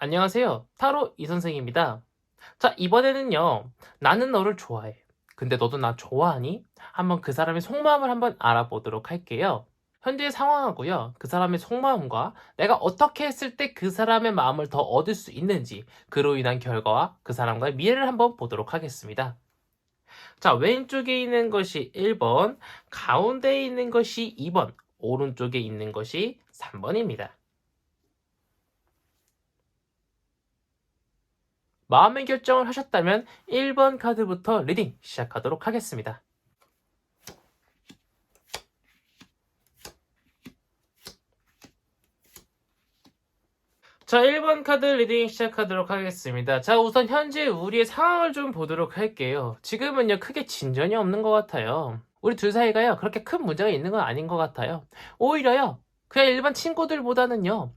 안녕하세요. 타로 이선생입니다. 자, 이번에는요. 나는 너를 좋아해. 근데 너도 나 좋아하니? 한번 그 사람의 속마음을 한번 알아보도록 할게요. 현재 상황하고요. 그 사람의 속마음과 내가 어떻게 했을 때 그 사람의 마음을 더 얻을 수 있는지 그로 인한 결과와 그 사람과의 미래를 한번 보도록 하겠습니다. 자, 왼쪽에 있는 것이 1번, 가운데에 있는 것이 2번, 오른쪽에 있는 것이 3번입니다. 마음의 결정을 하셨다면 1번 카드부터 리딩 시작하도록 하겠습니다. 자, 1번 카드 리딩 시작하도록 하겠습니다. 자, 우선 현재 우리의 상황을 좀 보도록 할게요. 지금은요, 크게 진전이 없는 것 같아요. 우리 둘 사이가요, 그렇게 큰 문제가 있는 건 아닌 것 같아요. 오히려요, 그냥 일반 친구들보다는요,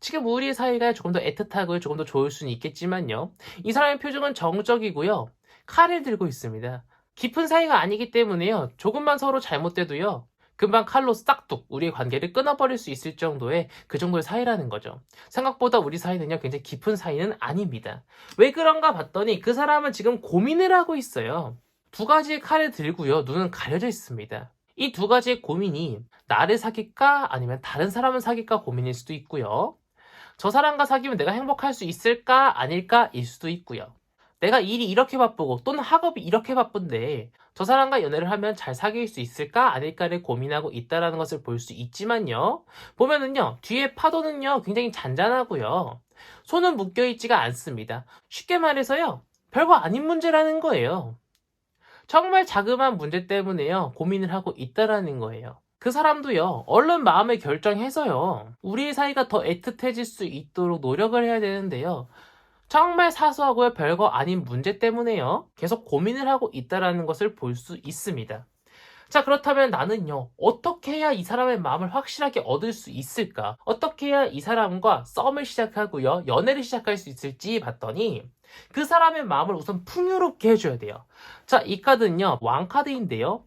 지금 우리 사이가 조금 더 애틋하고 조금 더 좋을 수는 있겠지만요. 이 사람의 표정은 정적이고요. 칼을 들고 있습니다. 깊은 사이가 아니기 때문에요. 조금만 서로 잘못돼도요. 금방 칼로 싹둑 우리의 관계를 끊어버릴 수 있을 정도의 그 정도의 사이라는 거죠. 생각보다 우리 사이는요. 굉장히 깊은 사이는 아닙니다. 왜 그런가 봤더니 그 사람은 지금 고민을 하고 있어요. 두 가지의 칼을 들고요. 눈은 가려져 있습니다. 이 두 가지의 고민이 나를 사귈까 아니면 다른 사람을 사귈까 고민일 수도 있고요. 저 사람과 사귀면 내가 행복할 수 있을까 아닐까일 수도 있고요. 내가 일이 이렇게 바쁘고 또는 학업이 이렇게 바쁜데 저 사람과 연애를 하면 잘 사귈 수 있을까 아닐까를 고민하고 있다라는 것을 볼 수 있지만요. 보면은요. 뒤에 파도는요. 굉장히 잔잔하고요. 손은 묶여 있지가 않습니다. 쉽게 말해서요. 별거 아닌 문제라는 거예요. 정말 자그마한 문제 때문에요. 고민을 하고 있다라는 거예요. 그 사람도요, 얼른 마음을 결정해서요, 우리 사이가 더 애틋해질 수 있도록 노력을 해야 되는데요. 정말 사소하고요, 별거 아닌 문제 때문에요, 계속 고민을 하고 있다라는 것을 볼 수 있습니다. 자, 그렇다면 나는요, 어떻게 해야 이 사람의 마음을 확실하게 얻을 수 있을까? 어떻게 해야 이 사람과 썸을 시작하고요, 연애를 시작할 수 있을지 봤더니, 그 사람의 마음을 우선 풍요롭게 해줘야 돼요. 자, 이 카드는요, 왕 카드인데요.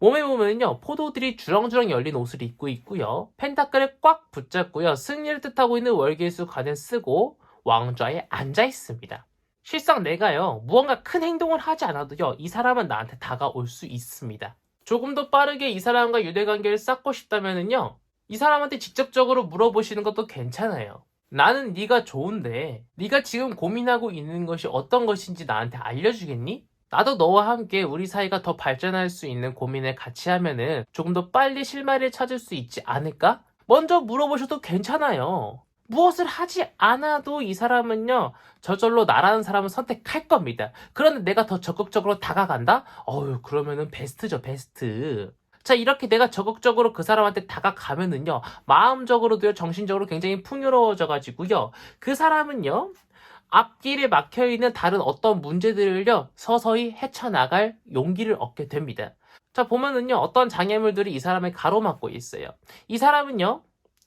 몸에 보면요 포도들이 주렁주렁 열린 옷을 입고 있고요. 펜타클을 꽉 붙잡고요 승리를 뜻하고 있는 월계수 관을 쓰고 왕좌에 앉아 있습니다. 실상 내가요 무언가 큰 행동을 하지 않아도요 이 사람은 나한테 다가올 수 있습니다. 조금 더 빠르게 이 사람과 유대관계를 쌓고 싶다면은요 이 사람한테 직접적으로 물어보시는 것도 괜찮아요. 나는 네가 좋은데 네가 지금 고민하고 있는 것이 어떤 것인지 나한테 알려주겠니? 나도 너와 함께 우리 사이가 더 발전할 수 있는 고민을 같이 하면은 조금 더 빨리 실마리를 찾을 수 있지 않을까? 먼저 물어보셔도 괜찮아요. 무엇을 하지 않아도 이 사람은요, 저절로 나라는 사람을 선택할 겁니다. 그런데 내가 더 적극적으로 다가간다? 어휴, 그러면은 베스트죠, 베스트. 자, 이렇게 내가 적극적으로 그 사람한테 다가가면은요, 마음적으로도요, 정신적으로 굉장히 풍요로워져가지고요, 그 사람은요, 앞길에 막혀 있는 다른 어떤 문제들을요, 서서히 헤쳐나갈 용기를 얻게 됩니다. 자, 보면은요, 어떤 장애물들이 이 사람을 가로막고 있어요. 이 사람은요,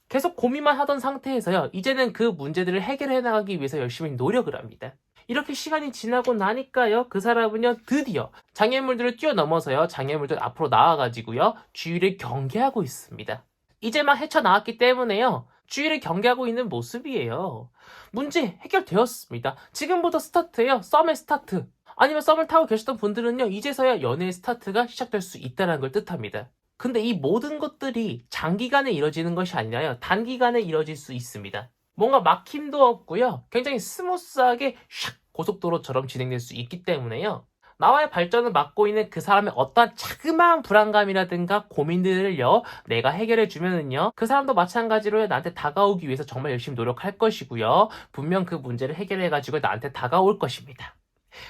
계속 고민만 하던 상태에서요, 이제는 그 문제들을 해결해 나가기 위해서 열심히 노력을 합니다. 이렇게 시간이 지나고 나니까요, 그 사람은요, 드디어 장애물들을 뛰어넘어서요, 장애물들 앞으로 나와가지고요, 주위를 경계하고 있습니다. 이제 막 헤쳐나왔기 때문에요, 주위를 경계하고 있는 모습이에요. 문제 해결되었습니다. 지금부터 스타트예요. 썸의 스타트. 아니면 썸을 타고 계셨던 분들은요, 이제서야 연애의 스타트가 시작될 수 있다는 걸 뜻합니다. 근데 이 모든 것들이 장기간에 이뤄지는 것이 아니라요, 단기간에 이뤄질 수 있습니다. 뭔가 막힘도 없고요, 굉장히 스무스하게 샥 고속도로처럼 진행될 수 있기 때문에요. 나와의 발전을 막고 있는 그 사람의 어떠한 자그마한 불안감이라든가 고민들을요, 내가 해결해 주면은요, 그 사람도 마찬가지로 나한테 다가오기 위해서 정말 열심히 노력할 것이고요, 분명 그 문제를 해결해 가지고 나한테 다가올 것입니다.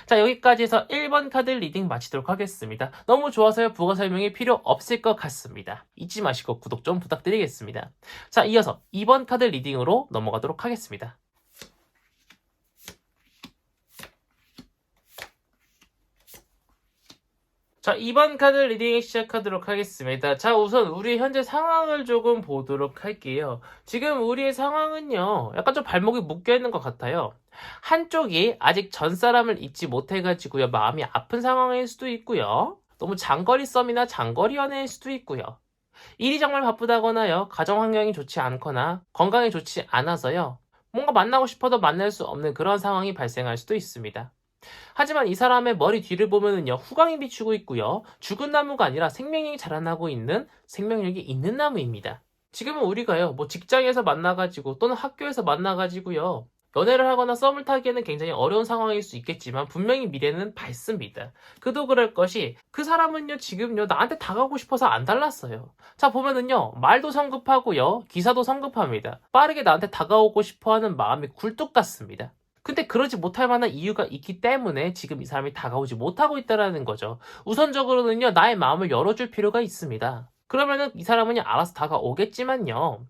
자, 여기까지 해서 1번 카드 리딩 마치도록 하겠습니다. 너무 좋아서요, 부가 설명이 필요 없을 것 같습니다. 잊지 마시고 구독 좀 부탁드리겠습니다. 자, 이어서 2번 카드 리딩으로 넘어가도록 하겠습니다. 자, 2번 카드 리딩 시작하도록 하겠습니다. 자, 우선 우리 현재 상황을 조금 보도록 할게요. 지금 우리의 상황은요, 약간 좀 발목이 묶여 있는 것 같아요. 한쪽이 아직 전 사람을 잊지 못해가지고요, 마음이 아픈 상황일 수도 있고요. 너무 장거리 썸이나 장거리 연애일 수도 있고요. 일이 정말 바쁘다거나요, 가정 환경이 좋지 않거나 건강이 좋지 않아서요, 뭔가 만나고 싶어도 만날 수 없는 그런 상황이 발생할 수도 있습니다. 하지만 이 사람의 머리 뒤를 보면은요, 후광이 비추고 있고요, 죽은 나무가 아니라 생명력이 자라나고 있는 생명력이 있는 나무입니다. 지금은 우리가요, 뭐 직장에서 만나가지고 또는 학교에서 만나가지고요, 연애를 하거나 썸을 타기에는 굉장히 어려운 상황일 수 있겠지만 분명히 미래는 밝습니다. 그도 그럴 것이 그 사람은요 지금요 나한테 다가오고 싶어서 안 달랐어요. 자 보면은요 말도 성급하고요 기사도 성급합니다. 빠르게 나한테 다가오고 싶어하는 마음이 굴뚝 같습니다. 근데 그러지 못할 만한 이유가 있기 때문에 지금 이 사람이 다가오지 못하고 있다라는 거죠. 우선적으로는요 나의 마음을 열어줄 필요가 있습니다. 그러면은 이 사람은요 알아서 다가오겠지만요.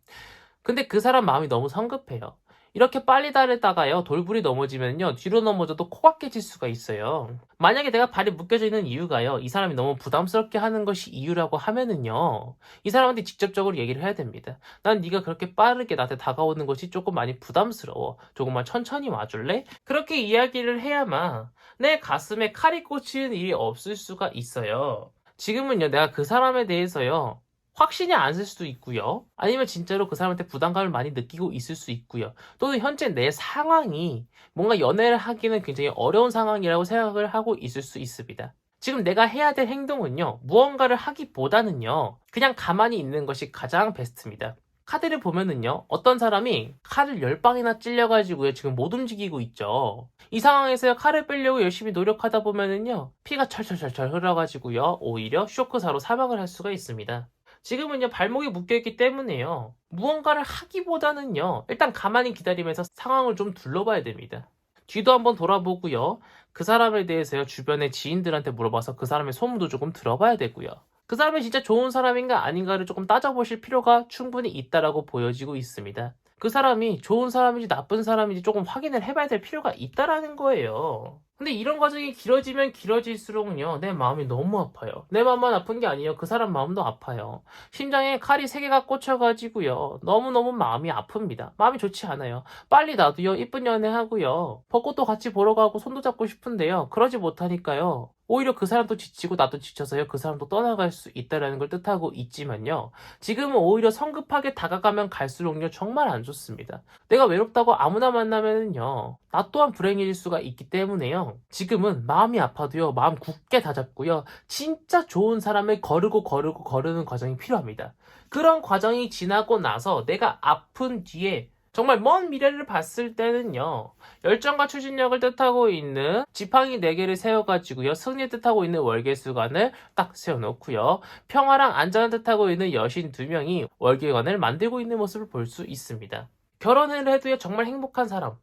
근데 그 사람 마음이 너무 성급해요. 이렇게 빨리 달리다가요 돌불이 넘어지면요 뒤로 넘어져도 코가 깨질 수가 있어요. 만약에 내가 발이 묶여져 있는 이유가요 이 사람이 너무 부담스럽게 하는 것이 이유라고 하면은요 이 사람한테 직접적으로 얘기를 해야 됩니다 난 네가 그렇게 빠르게 나한테 다가오는 것이 조금 많이 부담스러워. 조금만 천천히 와줄래? 그렇게 이야기를 해야만 내 가슴에 칼이 꽂히는 일이 없을 수가 있어요. 지금은요 내가 그 사람에 대해서요 확신이 안 쓸 수도 있고요. 아니면 진짜로 그 사람한테 부담감을 많이 느끼고 있을 수 있고요. 또는 현재 내 상황이 뭔가 연애를 하기는 굉장히 어려운 상황이라고 생각을 하고 있을 수 있습니다. 지금 내가 해야 될 행동은요, 무언가를 하기보다는요, 그냥 가만히 있는 것이 가장 베스트입니다. 카드를 보면은요, 어떤 사람이 칼을 10방이나 찔려가지고요, 지금 못 움직이고 있죠. 이 상황에서 칼을 빼려고 열심히 노력하다 보면은요, 피가 철철철철 흘러가지고요, 오히려 쇼크사로 사망을 할 수가 있습니다. 지금은요 발목이 묶여있기 때문에요. 무언가를 하기보다는요 일단 가만히 기다리면서 상황을 좀 둘러봐야 됩니다. 뒤도 한번 돌아보고요. 그 사람에 대해서요 주변의 지인들한테 물어봐서 그 사람의 소문도 조금 들어봐야 되고요. 그 사람이 진짜 좋은 사람인가 아닌가를 조금 따져보실 필요가 충분히 있다라고 보여지고 있습니다. 그 사람이 좋은 사람인지 나쁜 사람인지 조금 확인을 해봐야 될 필요가 있다라는 거예요 근데 이런 과정이 길어지면 길어질수록요, 내 마음이 너무 아파요. 내 마음만 아픈 게 아니에요. 그 사람 마음도 아파요. 심장에 칼이 세 개가 꽂혀가지고요, 너무너무 마음이 아픕니다. 마음이 좋지 않아요. 빨리 나도요, 이쁜 연애 하고요, 벚꽃도 같이 보러 가고 손도 잡고 싶은데요, 그러지 못하니까요. 오히려 그 사람도 지치고 나도 지쳐서요. 그 사람도 떠나갈 수 있다라는 걸 뜻하고 있지만요. 지금은 오히려 성급하게 다가가면 갈수록요. 정말 안 좋습니다. 내가 외롭다고 아무나 만나면은요. 나 또한 불행해질 수가 있기 때문에요. 지금은 마음이 아파도요. 마음 굳게 다잡고요. 진짜 좋은 사람을 거르고 거르고 거르는 과정이 필요합니다. 그런 과정이 지나고 나서 내가 아픈 뒤에 정말 먼 미래를 봤을 때는요, 열정과 추진력을 뜻하고 있는 지팡이 4개를 세워가지고요, 승리 뜻하고 있는 월계수관을 딱 세워놓고요, 평화랑 안전을 뜻하고 있는 여신 2명이 월계관을 만들고 있는 모습을 볼 수 있습니다. 결혼을 해도요, 정말 행복한 사람,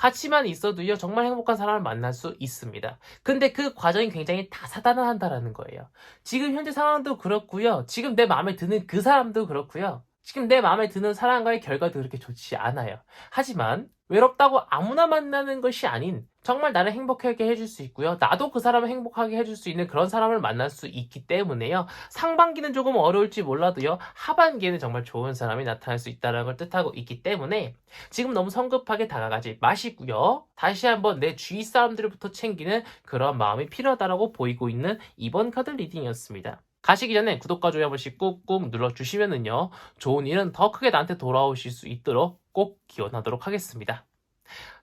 같이만 있어도요, 정말 행복한 사람을 만날 수 있습니다. 근데 그 과정이 굉장히 다사다난하다라는 거예요. 지금 현재 상황도 그렇고요, 지금 내 마음에 드는 그 사람도 그렇고요, 지금 내 마음에 드는 사람과의 결과도 그렇게 좋지 않아요. 하지만 외롭다고 아무나 만나는 것이 아닌 정말 나를 행복하게 해줄 수 있고요. 나도 그 사람을 행복하게 해줄 수 있는 그런 사람을 만날 수 있기 때문에요. 상반기는 조금 어려울지 몰라도요. 하반기에는 정말 좋은 사람이 나타날 수 있다는 걸 뜻하고 있기 때문에 지금 너무 성급하게 다가가지 마시고요. 다시 한번 내 주위 사람들부터 챙기는 그런 마음이 필요하다고 보이고 있는 이번 카드 리딩이었습니다. 가시기 전에 구독과 좋아요 한 번씩 꾹꾹 눌러주시면은요, 좋은 일은 더 크게 나한테 돌아오실 수 있도록 꼭 기원하도록 하겠습니다.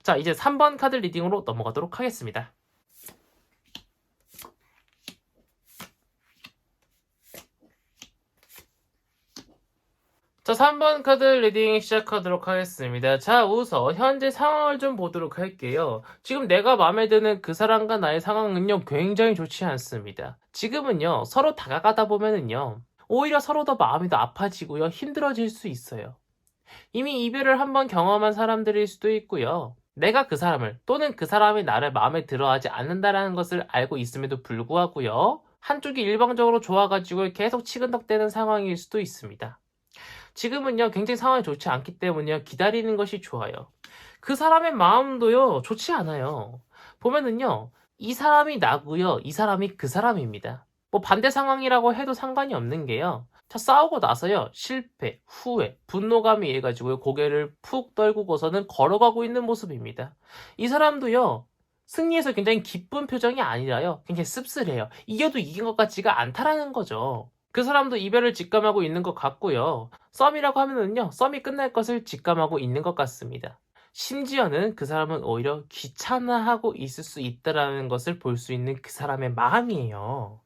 자, 이제 3번 카드 리딩으로 넘어가도록 하겠습니다. 자, 3번 카드 리딩 시작하도록 하겠습니다. 자, 우선 현재 상황을 좀 보도록 할게요. 지금 내가 마음에 드는 그 사람과 나의 상황은요, 굉장히 좋지 않습니다. 지금은요, 서로 다가가다 보면은요, 오히려 서로 더 마음이 더 아파지고요, 힘들어질 수 있어요. 이미 이별을 한번 경험한 사람들일 수도 있고요. 내가 그 사람을 또는 그 사람이 나를 마음에 들어하지 않는다라는 것을 알고 있음에도 불구하고요. 한쪽이 일방적으로 좋아가지고 계속 치근덕대는 상황일 수도 있습니다. 지금은요, 굉장히 상황이 좋지 않기 때문에요, 기다리는 것이 좋아요. 그 사람의 마음도요, 좋지 않아요. 보면은요, 이 사람이 나고요, 이 사람이 그 사람입니다. 뭐 반대 상황이라고 해도 상관이 없는 게요. 자, 싸우고 나서요, 실패, 후회, 분노감이 해가지고요, 고개를 푹 떨구고서는 걸어가고 있는 모습입니다. 이 사람도요, 승리해서 굉장히 기쁜 표정이 아니라요, 굉장히 씁쓸해요. 이겨도 이긴 것 같지가 않다라는 거죠. 그 사람도 이별을 직감하고 있는 것 같고요. 썸이라고 하면은요, 썸이 끝날 것을 직감하고 있는 것 같습니다. 심지어는 그 사람은 오히려 귀찮아하고 있을 수 있다라는 것을 볼 수 있는 그 사람의 마음이에요.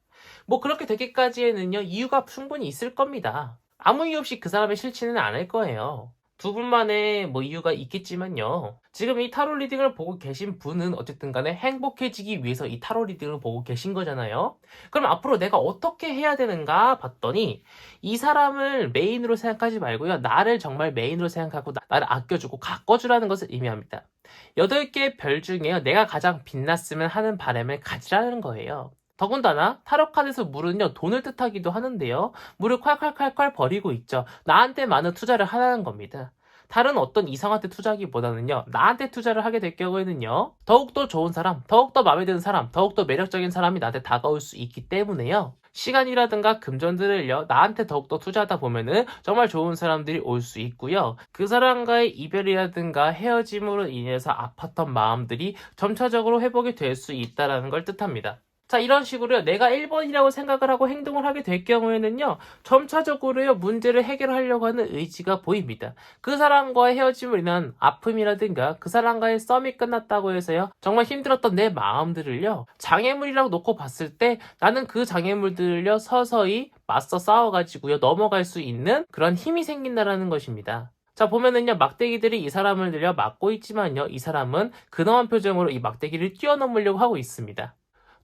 뭐 그렇게 되기까지에는요, 이유가 충분히 있을 겁니다. 아무 이유 없이 그 사람의 싫지는 않을 거예요. 두 분만의 뭐 이유가 있겠지만요. 지금 이 타로 리딩을 보고 계신 분은 어쨌든 간에 행복해지기 위해서 이 타로 리딩을 보고 계신 거잖아요. 그럼 앞으로 내가 어떻게 해야 되는가 봤더니 이 사람을 메인으로 생각하지 말고요. 나를 정말 메인으로 생각하고 나, 나를 아껴주고 가꿔주라는 것을 의미합니다. 8개의 별 중에요. 내가 가장 빛났으면 하는 바람을 가지라는 거예요. 더군다나 타로 카드에서 물은요 돈을 뜻하기도 하는데요. 물을 콸콸콸콸 버리고 있죠. 나한테 많은 투자를 하라는 겁니다. 다른 어떤 이성한테 투자하기보다는요 나한테 투자를 하게 될 경우에는요 더욱더 좋은 사람 더욱더 마음에 드는 사람 더욱더 매력적인 사람이 나한테 다가올 수 있기 때문에요. 시간이라든가 금전들을요 나한테 더욱더 투자하다 보면은 정말 좋은 사람들이 올 수 있고요. 그 사람과의 이별이라든가 헤어짐으로 인해서 아팠던 마음들이 점차적으로 회복이 될 수 있다는 걸 뜻합니다 자, 이런 식으로요. 내가 1번이라고 생각을 하고 행동을 하게 될 경우에는요. 점차적으로요. 문제를 해결하려고 하는 의지가 보입니다. 그 사람과의 헤어짐으로 인한 아픔이라든가 그 사람과의 썸이 끝났다고 해서요. 정말 힘들었던 내 마음들을요. 장애물이라고 놓고 봤을 때 나는 그 장애물들을요. 서서히 맞서 싸워가지고요. 넘어갈 수 있는 그런 힘이 생긴다라는 것입니다. 자, 보면은요, 막대기들이 이 사람을 들여 막고 있지만요, 이 사람은 근엄한 표정으로 이 막대기를 뛰어넘으려고 하고 있습니다.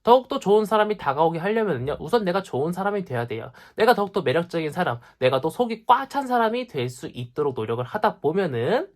더욱더 좋은 사람이 다가오게 하려면요, 우선 내가 좋은 사람이 돼야 돼요. 내가 더욱더 매력적인 사람, 내가 또 속이 꽉 찬 사람이 될 수 있도록 노력을 하다 보면은,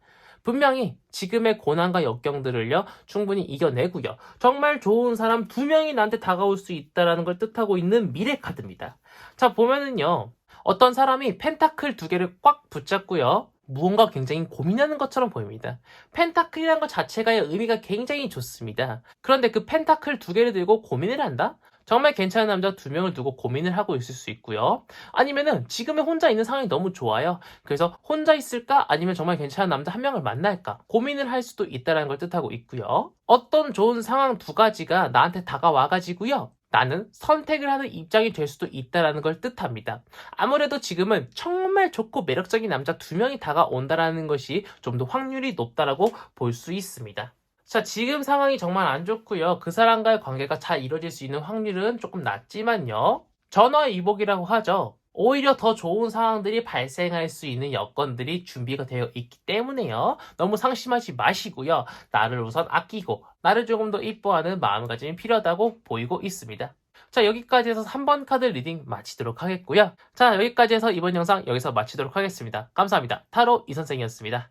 분명히 지금의 고난과 역경들을요, 충분히 이겨내고요. 정말 좋은 사람 두 명이 나한테 다가올 수 있다라는 걸 뜻하고 있는 미래 카드입니다. 자, 보면은요, 어떤 사람이 펜타클 두 개를 꽉 붙잡고요. 무언가 굉장히 고민하는 것처럼 보입니다. 펜타클이라는 것 자체가의 의미가 굉장히 좋습니다. 그런데 그 펜타클 두 개를 들고 고민을 한다? 정말 괜찮은 남자 두 명을 두고 고민을 하고 있을 수 있고요. 아니면은 지금의 혼자 있는 상황이 너무 좋아요. 그래서 혼자 있을까? 아니면 정말 괜찮은 남자 한 명을 만날까? 고민을 할 수도 있다는 걸 뜻하고 있고요. 어떤 좋은 상황 두 가지가 나한테 다가와가지고요. 나는 선택을 하는 입장이 될 수도 있다는 걸 뜻합니다. 아무래도 지금은 정말 좋고 매력적인 남자 두 명이 다가온다라는 것이 좀 더 확률이 높다라고 볼 수 있습니다. 자, 지금 상황이 정말 안 좋고요. 그 사람과의 관계가 잘 이루어질 수 있는 확률은 조금 낮지만요. 전화위복이라고 하죠. 오히려 더 좋은 상황들이 발생할 수 있는 여건들이 준비가 되어 있기 때문에요. 너무 상심하지 마시고요. 나를 우선 아끼고 나를 조금 더 이뻐하는 마음가짐이 필요하다고 보이고 있습니다. 자 여기까지 해서 3번 카드 리딩 마치도록 하겠고요. 자 여기까지 해서 이번 영상 여기서 마치도록 하겠습니다. 감사합니다. 타로 이선생이었습니다.